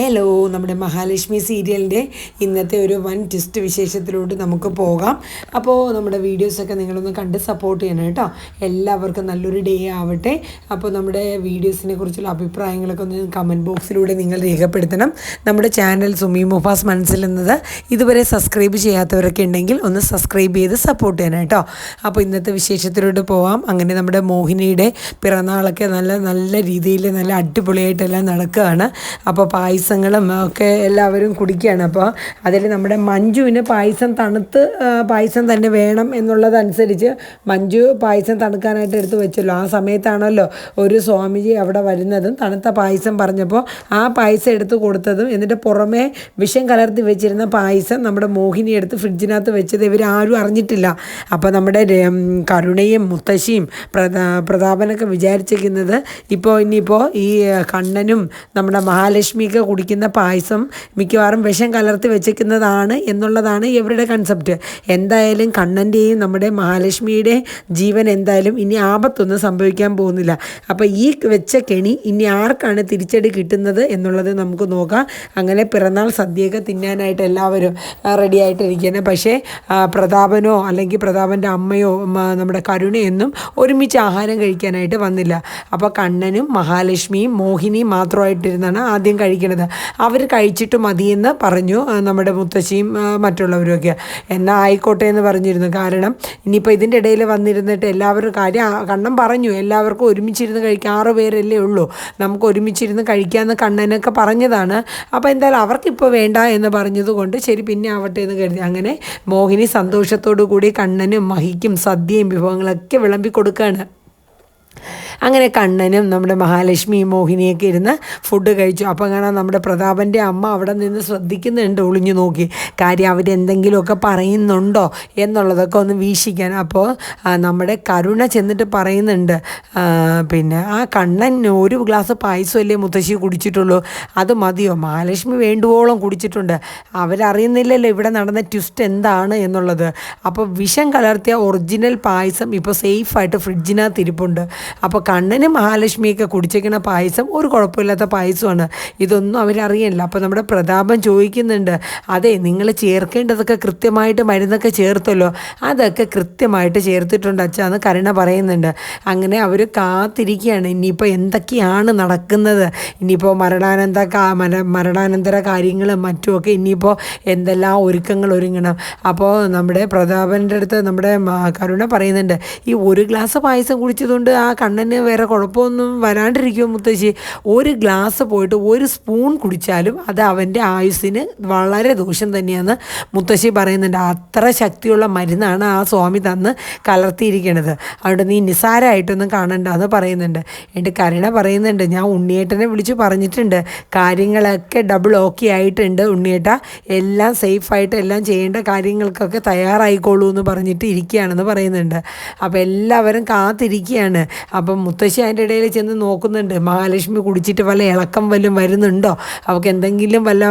Hello നമ്മുടെ മഹാലക്ഷ്മി സീരിയലിന്റെ ഇന്നത്തെ ഒരു വൺ ട്വിസ്റ്റ് വിശേഷത്തിലോട്ട് നമുക്ക് പോകാം. അപ്പോൾ നമ്മുടെ വീഡിയോസൊക്കെ നിങ്ങളൊന്ന് കണ്ട് സപ്പോർട്ട് ചെയ്യണം കേട്ടോ. എല്ലാവർക്കും നല്ലൊരു ഡേ ആവട്ടെ. അപ്പോൾ നമ്മുടെ വീഡിയോസിനെ കുറിച്ചുള്ള അഭിപ്രായങ്ങളൊക്കെ ഒന്ന് കമന്റ് ബോക്സിലൂടെ നിങ്ങൾ രേഖപ്പെടുത്തണം. നമ്മുടെ ചാനൽ സുമി മുഫാസ് മനസ്സിലെന്നത് ഇതുവരെ സബ്സ്ക്രൈബ് ചെയ്യാത്തവരൊക്കെ ഉണ്ടെങ്കിൽ ഒന്ന് സബ്സ്ക്രൈബ് ചെയ്ത് സപ്പോർട്ട് ചെയ്യണം കേട്ടോ. അപ്പോൾ ഇന്നത്തെ വിശേഷത്തിലോട്ട് പോകാം അങ്ങനെ നമ്മുടെ മോഹിനിയുടെ പിറന്നാളൊക്കെ നല്ല നല്ല രീതിയിൽ നല്ല അടിപൊളിയായിട്ടെല്ലാം നടക്കുകയാണ്. അപ്പോൾ പായസങ്ങളും ഒക്കെ എല്ലാവരും കുടിക്കുകയാണ്. അപ്പോൾ അതിൽ നമ്മുടെ മഞ്ജുവിന് പായസം തണുത്ത് പായസം തന്നെ വേണം എന്നുള്ളതനുസരിച്ച് മഞ്ജു പായസം തണുക്കാനായിട്ട് എടുത്തു വെച്ചല്ലോ. ആ സമയത്താണല്ലോ ഒരു സ്വാമിജി അവിടെ വരുന്നതും തണുത്ത പായസം പറഞ്ഞപ്പോൾ ആ പായസം എടുത്ത് കൊടുത്തതും എന്നിട്ട് പുറമേ വിഷം കലർത്തി വെച്ചിരുന്ന പായസം നമ്മുടെ മോഹിനി എടുത്ത് ഫ്രിഡ്ജിനകത്ത് വെച്ചത് ഇവരാരും അറിഞ്ഞിട്ടില്ല. അപ്പോൾ നമ്മുടെ കരുണയും മുത്തശ്ശിയും പ്രതാ പ്രതാപനൊക്കെ വിചാരിച്ചിരിക്കുന്നത് ഇപ്പോൾ ഇനിയിപ്പോൾ ഈ കണ്ണനും നമ്മുടെ മഹാലക്ഷ്മിക്ക് കുടിക്കുന്ന പായസം മിക്കവാറും വിഷം കലർത്തി വെച്ചിരിക്കുന്നതാണ് എന്നുള്ളതാണ് ഇവരുടെ കൺസെപ്റ്റ് എന്തായാലും കണ്ണന്റെയും നമ്മുടെ മഹാലക്ഷ്മിയുടെ ജീവൻ എന്തായാലും ഇനി ആപത്തൊന്നും സംഭവിക്കാൻ പോകുന്നില്ല. അപ്പോൾ ഈ വെച്ച കെണി ഇനി ആർക്കാണ് തിരിച്ചടി കിട്ടുന്നത് എന്നുള്ളത് നമുക്ക് നോക്കാം. അങ്ങനെ പിറന്നാൾ സദ്യയൊക്കെ തിന്നാനായിട്ട് എല്ലാവരും റെഡി ആയിട്ടിരിക്കുന്നത് പക്ഷേ പ്രതാപനോ അല്ലെങ്കിൽ പ്രതാപന്റെ അമ്മയോ നമ്മുടെ കരുണയൊന്നും ഒരുമിച്ച് ആഹാരം കഴിക്കാനായിട്ട് വന്നില്ല. അപ്പോൾ കണ്ണനും മഹാലക്ഷ്മിയും മോഹിനിയും മാത്രമായിട്ടിരുന്നാണ് ആദ്യം കഴിക്കുന്നത് അവർ കഴിച്ചിട്ട് മതിയെന്ന് പറഞ്ഞു നമ്മുടെ മുത്തശ്ശിയും മറ്റുള്ളവരുമൊക്കെ. എന്നാൽ ആയിക്കോട്ടെ എന്ന് പറഞ്ഞിരുന്നു. കാരണം ഇനിയിപ്പോൾ ഇതിന്റെ ഇടയിൽ വന്നിരുന്നിട്ട് എല്ലാവരും കാര്യം കണ്ണം കണ്ണൻ പറഞ്ഞു. എല്ലാവർക്കും ഒരുമിച്ചിരുന്ന് കഴിക്കാം. ആറ് പേരല്ലേ ഉള്ളൂ. നമുക്ക് ഒരുമിച്ചിരുന്ന് കഴിക്കാമെന്ന് കണ്ണനൊക്കെ പറഞ്ഞതാണ്. അപ്പോൾ എന്തായാലും അവർക്കിപ്പോൾ വേണ്ട എന്ന് പറഞ്ഞതുകൊണ്ട് ശരി പിന്നെ ആവട്ടെ എന്ന് കരുതി. അങ്ങനെ മോഹിനി സന്തോഷത്തോടു കൂടി കണ്ണനും മഹിക്കും സദ്യയും വിഭവങ്ങളൊക്കെ വിളമ്പി കൊടുക്കുകയാണ് അങ്ങനെ കണ്ണനും നമ്മുടെ മഹാലക്ഷ്മി മോഹിനിയൊക്കെ ഇരുന്ന് ഫുഡ് കഴിച്ചു. അപ്പോൾ അങ്ങനെ നമ്മുടെ പ്രതാപന്റെ അമ്മ അവിടെ നിന്ന് ശ്രദ്ധിക്കുന്നുണ്ട് ഒളിഞ്ഞു നോക്കി. കാര്യം അവരെന്തെങ്കിലുമൊക്കെ പറയുന്നുണ്ടോ എന്നുള്ളതൊക്കെ ഒന്ന് വീക്ഷിക്കാൻ. അപ്പോൾ നമ്മുടെ കരുണ ചെന്നിട്ട് പറയുന്നുണ്ട്. പിന്നെ ആ കണ്ണൻ ഒരു ഗ്ലാസ് പായസമല്ലേ മുത്തശ്ശി കുടിച്ചിട്ടുള്ളൂ? അത് മതിയോ? മഹാലക്ഷ്മി വേണ്ടുവോളം കുടിച്ചിട്ടുണ്ട്. അവരറിയുന്നില്ലല്ലോ ഇവിടെ നടന്ന ട്വിസ്റ്റ് എന്താണ് എന്നുള്ളത്. അപ്പോൾ വിഷം കലർത്തിയ ഒറിജിനൽ പായസം ഇപ്പോൾ സേഫായിട്ട് ഫ്രിഡ്ജിനകത്ത് ഇരിപ്പുണ്ട് അപ്പോൾ കണ്ണന് മഹാലക്ഷ്മിയൊക്കെ കുടിച്ചേക്കുന്ന പായസം ഒരു കുഴപ്പമില്ലാത്ത പായസമാണ്. ഇതൊന്നും അവരറിയില്ല അപ്പോൾ നമ്മുടെ പ്രതാപം ചോദിക്കുന്നുണ്ട് അതെ നിങ്ങൾ ചേർക്കേണ്ടതൊക്കെ കൃത്യമായിട്ട് മരുന്നൊക്കെ ചേർത്തല്ലോ? അതൊക്കെ കൃത്യമായിട്ട് ചേർത്തിട്ടുണ്ട് അച്ഛാന്ന് കരുണ പറയുന്നുണ്ട്. അങ്ങനെ അവർ കാത്തിരിക്കുകയാണ്. ഇനിയിപ്പോൾ എന്തൊക്കെയാണ് നടക്കുന്നത്? ഇനിയിപ്പോൾ മരണാനന്ത കാ മര മരണാനന്തര കാര്യങ്ങളും മറ്റുമൊക്കെ ഇനിയിപ്പോൾ എന്തെല്ലാം ഒരുക്കങ്ങൾ ഒരുങ്ങണം? അപ്പോൾ നമ്മുടെ പ്രതാപന്റെ അടുത്ത് നമ്മുടെ കരുണ പറയുന്നുണ്ട് ഈ ഒരു ഗ്ലാസ് പായസം കുടിച്ചതുകൊണ്ട് ആ കണ്ണന് വേറെ കുഴപ്പമൊന്നും വരാണ്ടിരിക്കുമോ മുത്തശ്ശി? ഒരു ഗ്ലാസ് പോയിട്ട് ഒരു സ്പൂൺ കുടിച്ചാലും അത് അവന്റെ ആയുസ്സിന് വളരെ ദോഷം തന്നെയാണ്. മുത്തശ്ശി പറയുന്നുണ്ട് അത്ര ശക്തിയുള്ള മരുന്നാണ് ആ സ്വാമി തന്ന് കലർത്തിയിരിക്കണത്. അതുകൊണ്ട് നീ നിസാരമായിട്ടൊന്നും കാണണ്ട എന്ന് പറയുന്നുണ്ട്. എന്റെ കരുണ പറയുന്നുണ്ട് ഞാൻ ഉണ്ണിയേട്ടനെ വിളിച്ച് പറഞ്ഞിട്ടുണ്ട്. കാര്യങ്ങളൊക്കെ ഡബിൾ ഓക്കെ ആയിട്ടുണ്ട് ഉണ്ണിയേട്ട. എല്ലാം സേഫായിട്ട് എല്ലാം ചെയ്യേണ്ട കാര്യങ്ങൾക്കൊക്കെ തയ്യാറായിക്കോളൂ എന്ന് പറഞ്ഞിട്ട് ഇരിക്കുകയാണെന്ന് പറയുന്നുണ്ട്. അപ്പോൾ എല്ലാവരും കാത്തിരിക്കുകയാണ്. അപ്പം മുത്തശ്ശി അതിന്റെ ഇടയിൽ ചെന്ന് നോക്കുന്നുണ്ട് മഹാലക്ഷ്മി കുടിച്ചിട്ട് വല്ല ഇളക്കം വല്ലതും വരുന്നുണ്ടോ? അവൾക്ക് എന്തെങ്കിലും വല്ല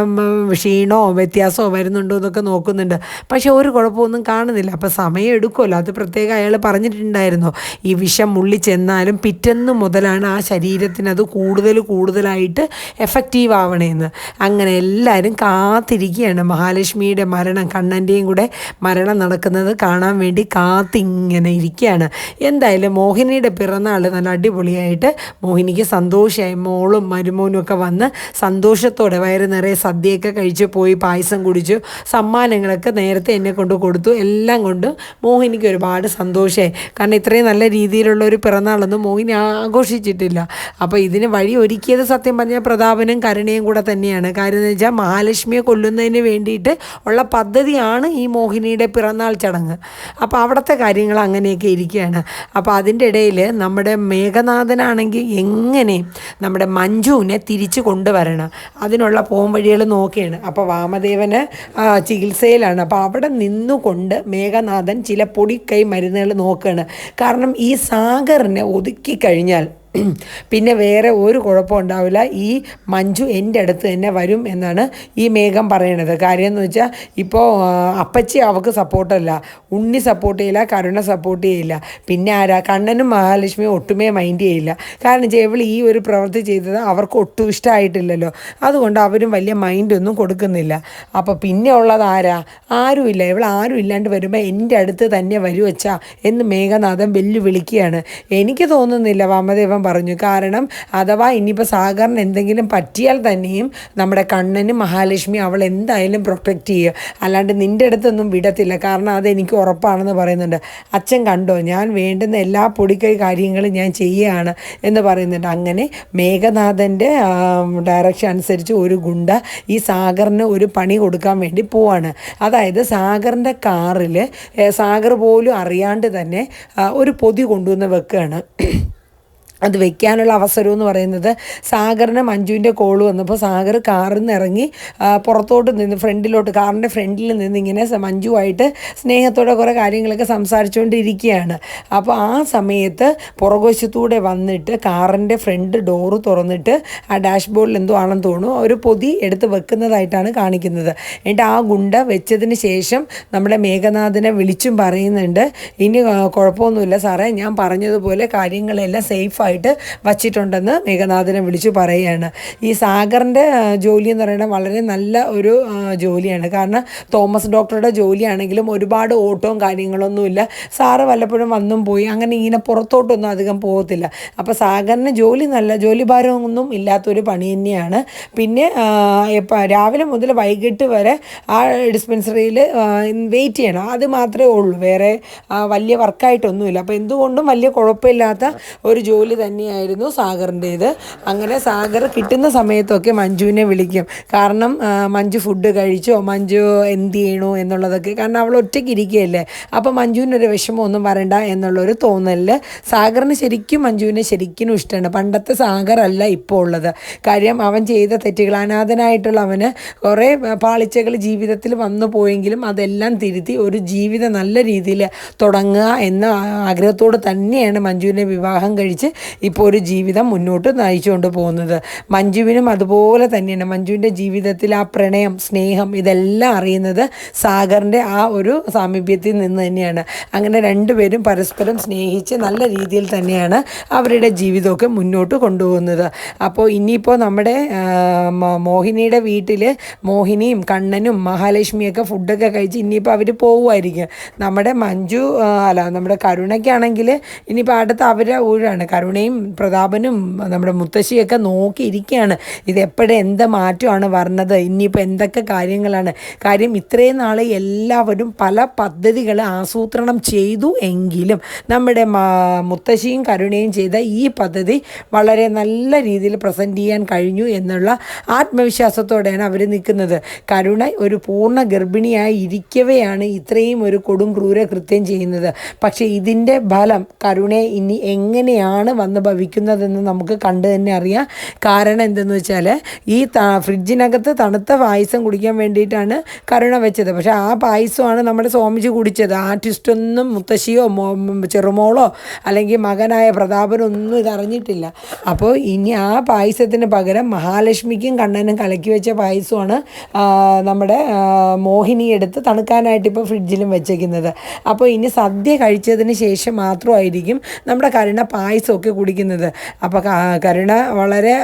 ക്ഷീണോ വ്യത്യാസമോ വരുന്നുണ്ടോ എന്നൊക്കെ നോക്കുന്നുണ്ട്. പക്ഷേ ഒരു കുഴപ്പമൊന്നും കാണുന്നില്ല. അപ്പോൾ സമയം എടുക്കുമല്ലോ. അത് പ്രത്യേകം അയാൾ പറഞ്ഞിട്ടുണ്ടായിരുന്നു. ഈ വിഷം മുള്ളി ചെന്നാലും പിറ്റെന്ന് മുതലാണ് ആ ശരീരത്തിന് അത് കൂടുതൽ കൂടുതലായിട്ട് എഫക്റ്റീവ് ആവണേന്ന്. അങ്ങനെ എല്ലാവരും കാത്തിരിക്കുകയാണ്. മഹാലക്ഷ്മിയുടെ മരണം കണ്ണന്റെയും കൂടെ മരണം നടക്കുന്നത് കാണാൻ വേണ്ടി കാത്തിങ്ങനെ ഇരിക്കുകയാണ്. എന്തായാലും മോഹിനിയുടെ പിറന്നാൾ നല്ല അടിപൊളിയായിട്ട് മോഹിനിക്ക് സന്തോഷമായി. മോളും മരുമോനും ഒക്കെ വന്ന് സന്തോഷത്തോടെ വയറ് നിറയെ സദ്യയൊക്കെ കഴിച്ച് പോയി പായസം കുടിച്ചു. സമ്മാനങ്ങളൊക്കെ നേരത്തെ എന്നെ കൊണ്ട് കൊടുത്തു. എല്ലാം കൊണ്ട് മോഹിനിക്ക് ഒരുപാട് സന്തോഷമായി. കാരണം ഇത്രയും നല്ല രീതിയിലുള്ള ഒരു പിറന്നാളൊന്നും മോഹിനി ആഘോഷിച്ചിട്ടില്ല. അപ്പോൾ ഇതിന് വഴി ഒരുക്കിയത് സത്യം പറഞ്ഞാൽ പ്രതാപനും കരുണയും കൂടെ തന്നെയാണ്. കാര്യം എന്ന് വെച്ചാൽ മഹാലക്ഷ്മിയെ കൊല്ലുന്നതിന് വേണ്ടിയിട്ട് ഉള്ള പദ്ധതിയാണ് ഈ മോഹിനിയുടെ പിറന്നാൾ ചടങ്ങ്. അപ്പോൾ അവിടുത്തെ കാര്യങ്ങൾ അങ്ങനെയൊക്കെ ഇരിക്കുകയാണ്. അപ്പോൾ അതിന്റെ ഇടയിൽ നമ്മുടെ മേഘനാഥനാണെങ്കിൽ എങ്ങനെ നമ്മുടെ മഞ്ജുവിനെ തിരിച്ചു കൊണ്ടുവരണം? അതിനുള്ള പോം വഴികൾ നോക്കിയാണ്. അപ്പോൾ വാമദേവന് ചികിത്സയിലാണ്. അപ്പോൾ അവിടെ നിന്നുകൊണ്ട് മേഘനാഥൻ ചില പൊടിക്കൈ മരുന്നുകൾ നോക്കുകയാണ്. കാരണം ഈ സാഗറിനെ ഒതുക്കി കഴിഞ്ഞാൽ പിന്നെ വേറെ ഒരു കുഴപ്പം ഉണ്ടാവില്ല. ഈ മഞ്ജു എന്റെ അടുത്ത് തന്നെ വരും എന്നാണ് ഈ മേഘം പറയണത്. കാര്യം എന്ന് വെച്ചാൽ ഇപ്പോൾ അപ്പച്ചി അവൾക്ക് സപ്പോർട്ടല്ല ഉണ്ണി സപ്പോർട്ട് ചെയ്യില്ല കരുണ സപ്പോർട്ട് ചെയ്യില്ല. പിന്നെ ആരാ? കണ്ണനും മഹാലക്ഷ്മിയും ഒട്ടുമേ മൈൻഡ് ചെയ്യില്ല. കാരണം ഇവൾ ഈ ഒരു പ്രവൃത്തി ചെയ്തത് അവർക്ക് ഒട്ടും ഇഷ്ടമായിട്ടില്ലല്ലോ അതുകൊണ്ട് അവരും വലിയ മൈൻഡൊന്നും കൊടുക്കുന്നില്ല. അപ്പോൾ പിന്നെ ഉള്ളത് ആരാ? ആരുമില്ല ഇവൾ ആരും ഇല്ലാണ്ട് വരുമ്പോൾ എന്റെ അടുത്ത് തന്നെ വരുവച്ചാ എന്ന് മേഘനാഥൻ വെല്ലുവിളിക്കുകയാണ്. എനിക്ക് തോന്നുന്നില്ല വാമദേവൻ പറഞ്ഞു. കാരണം അഥവാ ഇനിയിപ്പോൾ സാഗറിന് എന്തെങ്കിലും പറ്റിയാൽ തന്നെയും നമ്മുടെ കണ്ണനും മഹാലക്ഷ്മി അവൾ എന്തായാലും പ്രൊട്ടക്റ്റ് ചെയ്യുക. അല്ലാണ്ട് നിന്റെ അടുത്തൊന്നും വിടത്തില്ല. കാരണം അതെനിക്ക് ഉറപ്പാണെന്ന് പറയുന്നുണ്ട്. അച്ഛൻ കണ്ടോ? ഞാൻ വേണ്ടുന്ന എല്ലാ പൊടിക്കൈ കാര്യങ്ങളും ഞാൻ ചെയ്യുകയാണ് എന്ന് പറയുന്നുണ്ട്. അങ്ങനെ മേഘനാഥന്റെ ഡയറക്ഷൻ അനുസരിച്ച് ഒരു ഗുണ്ട ഈ സാഗറിന് ഒരു പണി കൊടുക്കാൻ വേണ്ടി പോവാണ്. അതായത് സാഗറിന്റെ കാറിൽ സാഗർ പോലും അറിയാണ്ട് തന്നെ ഒരു പൊതി കൊണ്ടുവന്ന് വെക്കുകയാണ്. അത് വെക്കാനുള്ള അവസരം എന്ന് പറയുന്നത് സാഗറിന് മഞ്ജുവിന്റെ കോൾ വന്നപ്പോൾ സാഗർ കാറിൽ നിന്ന് ഇറങ്ങി പുറത്തോട്ട് നിന്ന് ഫ്രണ്ടിലോട്ട് കാറിന്റെ ഫ്രണ്ടിൽ നിന്ന് ഇങ്ങനെ മഞ്ജുവായിട്ട് സ്നേഹത്തോടെ കുറേ കാര്യങ്ങളൊക്കെ സംസാരിച്ചുകൊണ്ടിരിക്കുകയാണ്. അപ്പോൾ ആ സമയത്ത് പുറകുവശത്തൂടെ വന്നിട്ട് കാറിന്റെ ഫ്രണ്ട് ഡോറ് തുറന്നിട്ട് ആ ഡാഷ്ബോർഡിൽ എന്തോ ആണെന്ന് തോന്നുന്നു ഒരു പൊതി എടുത്ത് വെക്കുന്നതായിട്ടാണ് കാണിക്കുന്നത്. എന്നിട്ട് ആ ഗുണ്ട വെച്ചതിന് ശേഷം നമ്മുടെ മേഘനാഥിനെ വിളിച്ചും പറയുന്നുണ്ട് ഇനി കുഴപ്പമൊന്നുമില്ല സാറേ ഞാൻ പറഞ്ഞതുപോലെ കാര്യങ്ങളെല്ലാം സേഫായിട്ട് വച്ചിട്ടുണ്ടെന്ന് മേഘനാഥനെ വിളിച്ചു പറയുകയാണ്. ഈ സാഗറിന്റെ ജോലി എന്ന് പറയുന്നത് വളരെ നല്ല ഒരു ജോലിയാണ്. കാരണം തോമസ് ഡോക്ടറുടെ ജോലിയാണെങ്കിലും ഒരുപാട് ഓട്ടവും കാര്യങ്ങളൊന്നുമില്ല. സാറ് വല്ലപ്പോഴും വന്നും പോയി അങ്ങനെ ഇങ്ങനെ പുറത്തോട്ടൊന്നും അധികം പോകത്തില്ല. അപ്പോൾ സാഗറിന് ജോലി നല്ല ജോലി ഭാരമൊന്നും ഇല്ലാത്തൊരു പണി തന്നെയാണ്. പിന്നെ ഇപ്പം രാവിലെ മുതൽ വൈകിട്ട് വരെ ആ ഡിസ്പെൻസറിയിൽ വെയിറ്റ് ചെയ്യണം. അത് മാത്രമേ ഉള്ളൂ. വേറെ വലിയ വർക്കായിട്ടൊന്നുമില്ല. അപ്പോൾ എന്തുകൊണ്ടും വലിയ കുഴപ്പമില്ലാത്ത ഒരു ജോലി തന്നെയായിരുന്നു സാഗറിന്റേത്. അങ്ങനെ സാഗർ കിട്ടുന്ന സമയത്തൊക്കെ മഞ്ജുവിനെ വിളിക്കും. കാരണം മഞ്ജു ഫുഡ് കഴിച്ചോ? മഞ്ജു എന്ത് ചെയ്യണോ എന്നുള്ളതൊക്കെ. കാരണം അവൾ ഒറ്റയ്ക്ക് ഇരിക്കുകയല്ലേ. അപ്പോൾ മഞ്ജുവിനൊരു വിഷമമൊന്നും വരണ്ട എന്നുള്ളൊരു തോന്നലിൽ സാഗറിന് ശരിക്കും മഞ്ജുവിനെ ശരിക്കും ഇഷ്ടമാണ്. പണ്ടത്തെ സാഗറല്ല ഇപ്പോൾ ഉള്ളത്. കാര്യം അവൻ ചെയ്ത തെറ്റുകൾ അനാഥനായിട്ടുള്ള അവന് കുറേ പാളിച്ചകൾ ജീവിതത്തിൽ വന്നു പോയെങ്കിലും അതെല്ലാം തിരുത്തി ഒരു ജീവിതം നല്ല രീതിയിൽ തുടങ്ങുക എന്ന ആഗ്രഹത്തോട് തന്നെയാണ് മഞ്ജുവിനെ വിവാഹം കഴിച്ച് ഇപ്പോൾ ഒരു ജീവിതം മുന്നോട്ട് നയിച്ചുകൊണ്ട് പോകുന്നത്. മഞ്ജുവിനും അതുപോലെ തന്നെയാണ്. മഞ്ജുവിന്റെ ജീവിതത്തിൽ ആ പ്രണയം സ്നേഹം ഇതെല്ലാം അറിയുന്നത് സാഗറിന്റെ ആ ഒരു സാമീപ്യത്തിൽ നിന്ന് തന്നെയാണ്. അങ്ങനെ രണ്ടുപേരും പരസ്പരം സ്നേഹിച്ച് നല്ല രീതിയിൽ തന്നെയാണ് അവരുടെ ജീവിതമൊക്കെ മുന്നോട്ട് കൊണ്ടുപോകുന്നത്. അപ്പോൾ ഇനിയിപ്പോൾ നമ്മുടെ മോഹിനിയുടെ വീട്ടിൽ മോഹിനിയും കണ്ണനും മഹാലക്ഷ്മിയൊക്കെ ഫുഡൊക്കെ കഴിച്ച് ഇനിയിപ്പോൾ അവർ പോവുമായിരിക്കും. നമ്മുടെ മഞ്ജു അല്ല നമ്മുടെ കരുണയ്ക്കാണെങ്കിൽ ഇനിയിപ്പോൾ അടുത്ത് അവരെ ഊഴാണ് കരുണയും പ്രതാപനും നമ്മുടെ മുത്തശ്ശിയൊക്കെ നോക്കിയിരിക്കുകയാണ്. ഇത് എപ്പോഴും എന്ത് മാറ്റമാണ് വരണത് ഇനിയിപ്പോൾ എന്തൊക്കെ കാര്യങ്ങളാണ്? കാര്യം ഇത്രയും നാൾ എല്ലാവരും പല പദ്ധതികൾ ആസൂത്രണം ചെയ്തു എങ്കിലും നമ്മുടെ മുത്തശ്ശിയും കരുണയും ചെയ്ത ഈ പദ്ധതി വളരെ നല്ല രീതിയിൽ പ്രസന്റ് ചെയ്യാൻ കഴിഞ്ഞു എന്നുള്ള ആത്മവിശ്വാസത്തോടെയാണ് അവർ നിൽക്കുന്നത്. കരുണ ഒരു പൂർണ ഗർഭിണിയായി ഇരിക്കവെയാണ് ഇത്രയും ഒരു കൊടും ക്രൂര കൃത്യം ചെയ്യുന്നത്. പക്ഷേ ഇതിന്റെ ഫലം കരുണയെ ഇനി എങ്ങനെയാണ് വന്ന് ഭവിക്കുന്നതെന്ന് നമുക്ക് കണ്ട് തന്നെ അറിയാം. കാരണം എന്തെന്ന് വെച്ചാൽ ഈ ഫ്രിഡ്ജിനകത്ത് തണുത്ത പായസം കുടിക്കാൻ വേണ്ടിയിട്ടാണ് കരുണ വെച്ചത്. പക്ഷേ ആ പായസമാണ് നമ്മുടെ സ്വാമിജി കുടിച്ചത്. ആർട്ടിസ്റ്റ് ഒന്നും മുത്തശ്ശിയോ ചെറുമോളോ അല്ലെങ്കിൽ മകനായ പ്രതാപനൊന്നും ഇത് അറിഞ്ഞിട്ടില്ല. അപ്പോൾ ഇനി ആ പായസത്തിന് പകരം മഹാലക്ഷ്മിക്കും കണ്ണനും കലക്കി വെച്ച പായസമാണ് നമ്മുടെ മോഹിനി എടുത്ത് തണുക്കാനായിട്ട് ഇപ്പോൾ ഫ്രിഡ്ജിലും വെച്ചേക്കുന്നത്. അപ്പോൾ ഇനി സദ്യ കഴിച്ചതിന് ശേഷം മാത്രമായിരിക്കും നമ്മുടെ കരുണ പായസമൊക്കെ കുടിക്കുന്നത്. അപ്പോൾ കരുണ വളരെ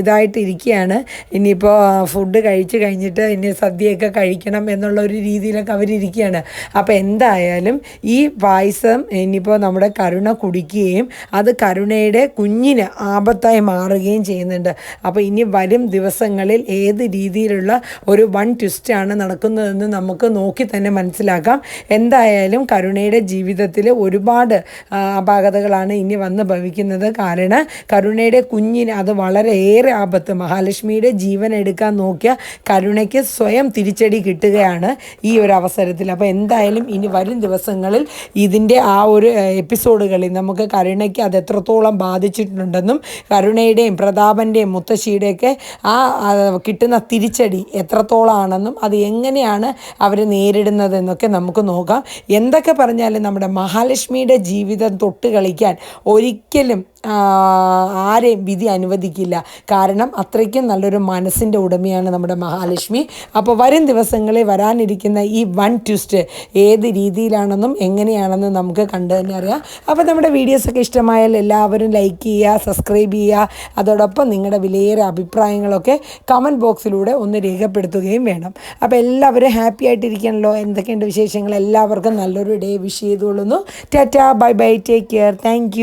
ഇതായിട്ടിരിക്കുകയാണ് ഇനിയിപ്പോൾ ഫുഡ് കഴിച്ച് കഴിഞ്ഞിട്ട് ഇനി സദ്യയൊക്കെ കഴിക്കണം എന്നുള്ള ഒരു രീതിയിലൊക്കെ അവരിയ്ക്കുകയാണ് അപ്പോൾ എന്തായാലും ഈ പായസം ഇനിയിപ്പോൾ നമ്മുടെ കരുണ കുടിക്കുകയും അത് കരുണയുടെ കുഞ്ഞിന് ആപത്തായി മാറുകയും ചെയ്യുന്നുണ്ട്. അപ്പോൾ ഇനി വരും ദിവസങ്ങളിൽ ഏത് രീതിയിലുള്ള ഒരു വൺ ട്വിസ്റ്റാണ് നടക്കുന്നതെന്ന് നമുക്ക് നോക്കി തന്നെ മനസ്സിലാക്കാം. എന്തായാലും കരുണയുടെ ജീവിതത്തിൽ ഒരുപാട് അപാകതകളാണ് ഇനി വന്ന് ഭവിക്കുന്നത്. കാരണം കരുണയുടെ കുഞ്ഞിന് അത് വളരെയേറെ ആപത്ത്. മഹാലക്ഷ്മിയുടെ ജീവൻ എടുക്കാൻ നോക്കിയ കരുണയ്ക്ക് സ്വയം തിരിച്ചടി കിട്ടുകയാണ് ഈ ഒരു അവസരത്തിൽ. അപ്പോൾ എന്തായാലും ഇനി വരും ദിവസങ്ങളിൽ ഇതിന്റെ ആ ഒരു എപ്പിസോഡുകളിൽ നമുക്ക് കരുണയ്ക്ക് അത് എത്രത്തോളം ബാധിച്ചിട്ടുണ്ടെന്നും കരുണയുടെയും പ്രതാപന്റെയും മുത്തശ്ശിയുടെയൊക്കെ ആ കിട്ടുന്ന തിരിച്ചടി എത്രത്തോളമാണെന്നും അത് എങ്ങനെയാണ് അവർ നേരിടുന്നതെന്നൊക്കെ നമുക്ക് നോക്കാം. എന്തൊക്കെ പറഞ്ഞാലും നമ്മുടെ മഹാലക്ഷ്മിയുടെ ജീവിതം തൊട്ട് കളിക്കാൻ ഒരിക്കലും ആരെയും വിധി അനുവദിക്കില്ല. കാരണം അത്രയ്ക്കും നല്ലൊരു മനസ്സിന്റെ ഉടമയാണ് നമ്മുടെ മഹാലക്ഷ്മി. അപ്പോൾ വരും ദിവസങ്ങളിൽ വരാനിരിക്കുന്ന ഈ വൺ ട്വിസ്റ്റ് ഏത് രീതിയിലാണെന്നും എങ്ങനെയാണെന്നും നമുക്ക് കണ്ടു തന്നെ അറിയാം. അപ്പോൾ നമ്മുടെ വീഡിയോസൊക്കെ ഇഷ്ടമായാൽ എല്ലാവരും ലൈക്ക് ചെയ്യുക സബ്സ്ക്രൈബ് ചെയ്യുക. അതോടൊപ്പം നിങ്ങളുടെ വിലയേറെ അഭിപ്രായങ്ങളൊക്കെ കമന്റ് ബോക്സിലൂടെ ഒന്ന് രേഖപ്പെടുത്തുകയും വേണം. അപ്പോൾ എല്ലാവരും ഹാപ്പി ആയിട്ടിരിക്കണമല്ലോ എന്തൊക്കെയുണ്ട് വിശേഷങ്ങൾ? എല്ലാവർക്കും നല്ലൊരു ഡേ വിഷ് ചെയ്തുകൊള്ളുന്നു. Tata bye bye take care thank